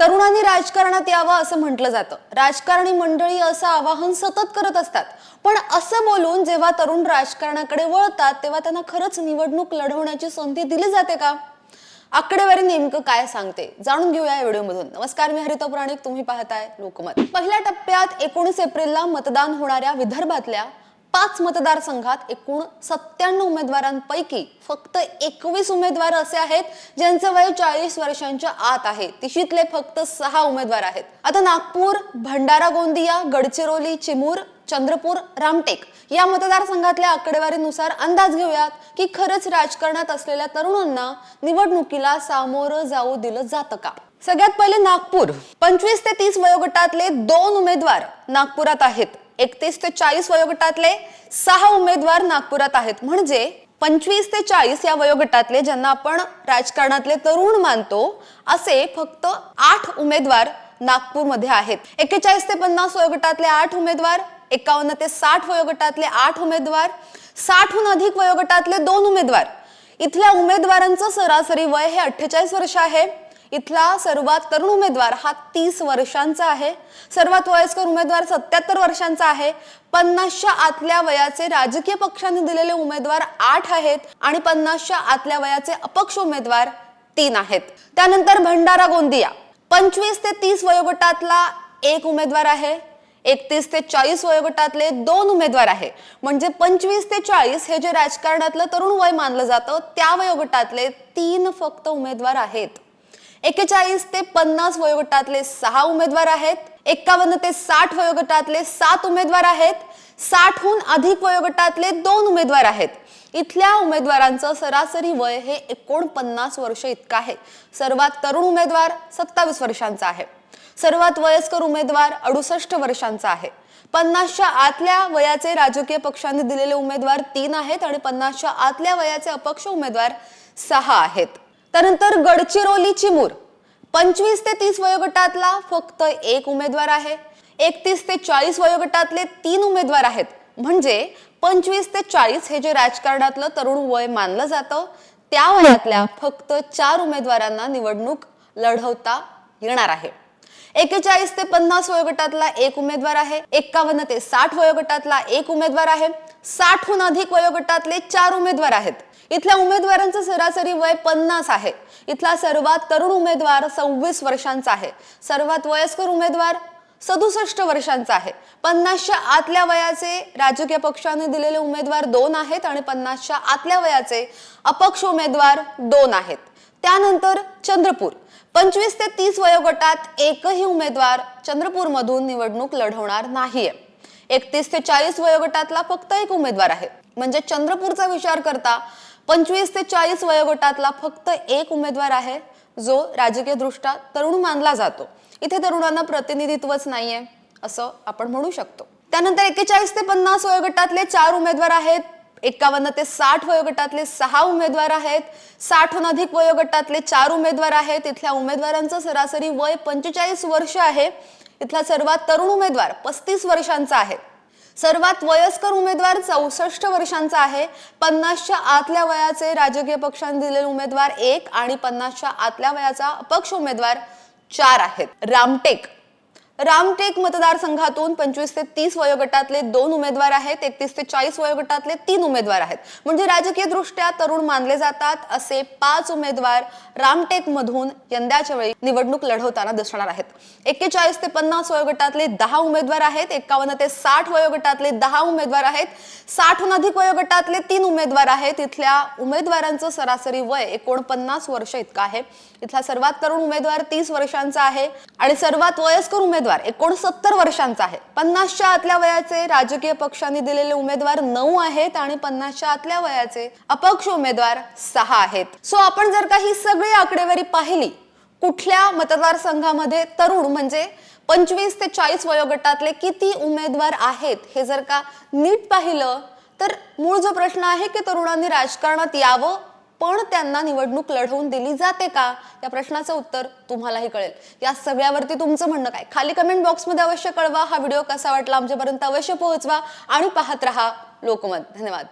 तरुणांनी राजकारणात यावं असं म्हटलं जातं. राजकारणी मंडळी असं आवाहन सतत करत असतात. पण असं बोलून जेव्हा तरुण राजकारणाकडे वळतात तेव्हा त्यांना खरंच निवडणूक लढवण्याची संधी दिली जाते का? आकडेवारी नेमकं काय सांगते? जाणून घेऊया या व्हिडिओमधून. नमस्कार मी हरिता पुराणिक. तुम्ही पाहताय लोकमत. पहिल्या टप्प्यात एकोणीस एप्रिलला मतदान होणाऱ्या विदर्भातल्या पाच मतदारसंघात एकूण सत्त्याण्णव उमेदवारांपैकी फक्त एकवीस उमेदवार असे आहेत ज्यांचं वय चाळीस वर्षांच्या आत आहे. तिशीतले फक्त सहा उमेदवार आहेत. आता नागपूर भंडारा गोंदिया गडचिरोली चिमूर चंद्रपूर रामटेक या मतदारसंघातल्या आकडेवारीनुसार अंदाज घेऊयात की खरंच राजकारणात असलेल्या तरुणांना निवडणुकीला सामोरं जाऊ दिलं जातं का? सगळ्यात पहिले नागपूर. पंचवीस ते तीस वयोगटातले दोन उमेदवार नागपुरात आहेत. एकतीस ते चाळीस वयोगटातले सहा उमेदवार नागपुरात आहेत. म्हणजे पंचवीस ते चाळीस या वयोगटातले ज्यांना आपण राजकारणातले तरुण मानतो असे फक्त आठ उमेदवार नागपूरमध्ये आहेत. एक्केचाळीस ते पन्नास वयोगटातले आठ उमेदवार एकावन्न ते साठ वयोगटातले आठ उमेदवार साठहून अधिक वयोगटातले दोन उमेदवार. इथल्या उमेदवारांचं सरासरी वय हे अठ्ठेचाळीस वर्ष आहे. इथला सर्वात तरुण उमेदवार हा तीस वर्षांचा आहे. सर्वात वयस्कर उमेदवार सत्याहत्तर वर्षांचा आहे. पन्नासच्या आतल्या वयाचे राजकीय पक्षांनी दिलेले उमेदवार आठ आहेत आणि पन्नासच्या आतल्या वयाचे अपक्ष उमेदवार तीन आहेत. त्यानंतर भंडारा गोंदिया. पंचवीस ते तीस वयोगटातला एक उमेदवार आहे. एकतीस ते चाळीस वयोगटातले दोन उमेदवार आहे. म्हणजे पंचवीस ते चाळीस हे जे राजकारणातलं तरुण वय मानलं जातं त्या वयोगटातले तीन फक्त उमेदवार आहेत. एक्केचाळीस ते पन्नास वयोगटातले सहा उमेदवार आहेत. एक्कावन्न ते साठ वयोगटातले सात उमेदवार आहेत. साठहून अधिक वयोगटातले दोन उमेदवार आहेत. इथल्या उमेदवारांचं सरासरी वय हे एकोणपन्नास वर्ष इतकं आहे. सर्वात तरुण उमेदवार सत्तावीस वर्षांचा आहे. सर्वात वयस्कर उमेदवार अडुसष्ट वर्षांचा आहे. पन्नासच्या आतल्या वयाचे राजकीय पक्षांनी दिलेले उमेदवार तीन आहेत आणि पन्नासच्या आतल्या वयाचे अपक्ष उमेदवार सहा आहेत. त्यानंतर गडचिरोली चिमूर पंचवीस ते तीस वयोगटातला फक्त एक उमेदवार आहे. एकतीस ते चाळीस वयोगटातले तीन उमेदवार आहेत. म्हणजे पंचवीस ते चाळीस हे जे राजकारणातलं तरुण वय मानलं जातं त्या वयातल्या फक्त चार उमेदवारांना निवडणूक लढवता येणार आहे. एकेचाळीस ते पन्नास वयोगटातला एक उमेदवार आहे. एक्कावन्न ते साठ वयोगटातला एक उमेदवार आहे. साठहून अधिक वयोगटातले चार उमेदवार आहेत. इथल्या उमेदवारांचं सरासरी वय पन्नास आहे. इथला सर्वात तरुण उमेदवार सव्वीस वर्षांचा आहे. सर्वात वयस्कर उमेदवार सदुसष्ट वर्षांचा आहे. पन्नासच्या आतल्या वयाचे राजकीय पक्षाने दिलेले उमेदवार दोन आहेत आणि पन्नासच्या आतल्या वयाचे अपक्ष उमेदवार दोन आहेत. त्यानंतर चंद्रपूर. पंचवीस ते तीस वयोगटात एकही उमेदवार चंद्रपूरमधून निवडणूक लढवणार नाहीये. एकतीस ते चाळीस वयोगटातला फक्त एक उमेदवार आहे. म्हणजे चंद्रपूरचा विचार करता पंचवीस ते चाळीस वयोगटातला फक्त एक उमेदवार आहे जो राजकीय दृष्ट्या तरुण मानला जातो. इथे तरुणांना प्रतिनिधित्वच नाहीये असं आपण म्हणू शकतो. त्यानंतर एक्केचाळीस ते पन्नास वयोगटातले चार उमेदवार आहेत एकावन्न ते साठ वयोगटातले सहा उमेदवार आहेत साठहून अधिक वयोगटातले चार उमेदवार आहेत. इथल्या उमेदवारांचं सरासरी वय पंचेचाळीस वर्ष आहे. इथला सर्वात तरुण उमेदवार पस्तीस वर्षांचा आहे. सर्वात वयस्कर उमेदवार चौसष्ट वर्षांचा आहे. पन्नासच्या आतल्या वयाचे राजकीय पक्षांनी दिलेले उमेदवार एक आणि पन्नासच्या आतल्या वयाचा अपक्ष उमेदवार चार आहेत. रामटेक रामटेक मतदारसंघातून पंचवीस ते तीस वयोगटातले दोन उमेदवार आहेत एकतीस ते चाळीस वयोगटातले तीन उमेदवार आहेत. म्हणजे राजकीय दृष्ट्या तरुण मानले जातात असे पाच उमेदवार रामटेक मधून यंदाच्या वेळी निवडणूक लढवताना दिसणार आहेत. एक्केचाळीस ते पन्नास वयोगटातले दहा उमेदवार आहेत एकावन्न ते साठ वयोगटातले दहा उमेदवार आहेत साठहून अधिक वयोगटातले तीन उमेदवार आहेत. इथल्या उमेदवारांचं सरासरी वय एकोणपन्नास वर्ष इतकं आहे. इथला सर्वात तरुण उमेदवार तीस वर्षांचा आहे आणि सर्वात वयस्कर उमेदवार एकोणसत्तर वर्षांचा आहे. पन्नासच्या आतल्या वयाचे राजकीय पक्षांनी दिलेले उमेदवार नऊ आहेत आणि पन्नासच्या आतल्या वयाचे अपक्ष उमेदवार सहा आहेत. सो आपण जर का ही सगळी आकडेवारी पाहिली कुठल्या मतदारसंघामध्ये तरुण म्हणजे पंचवीस ते चाळीस वयोगटातले किती उमेदवार आहेत हे जर का नीट पाहिलं तर मूळ जो प्रश्न आहे की तरुणांनी राजकारणात यावं पण त्यांना निवडणूक लढवून दिली जाते का? या प्रश्नाचं उत्तर तुम्हालाही कळेल. या सगळ्यावरती तुमचं म्हणणं काय? खाली कमेंट बॉक्समध्ये अवश्य कळवा. हा व्हिडिओ कसा वाटला आमच्यापर्यंत अवश्य पोहोचवा आणि पाहत रहा लोकमत. धन्यवाद.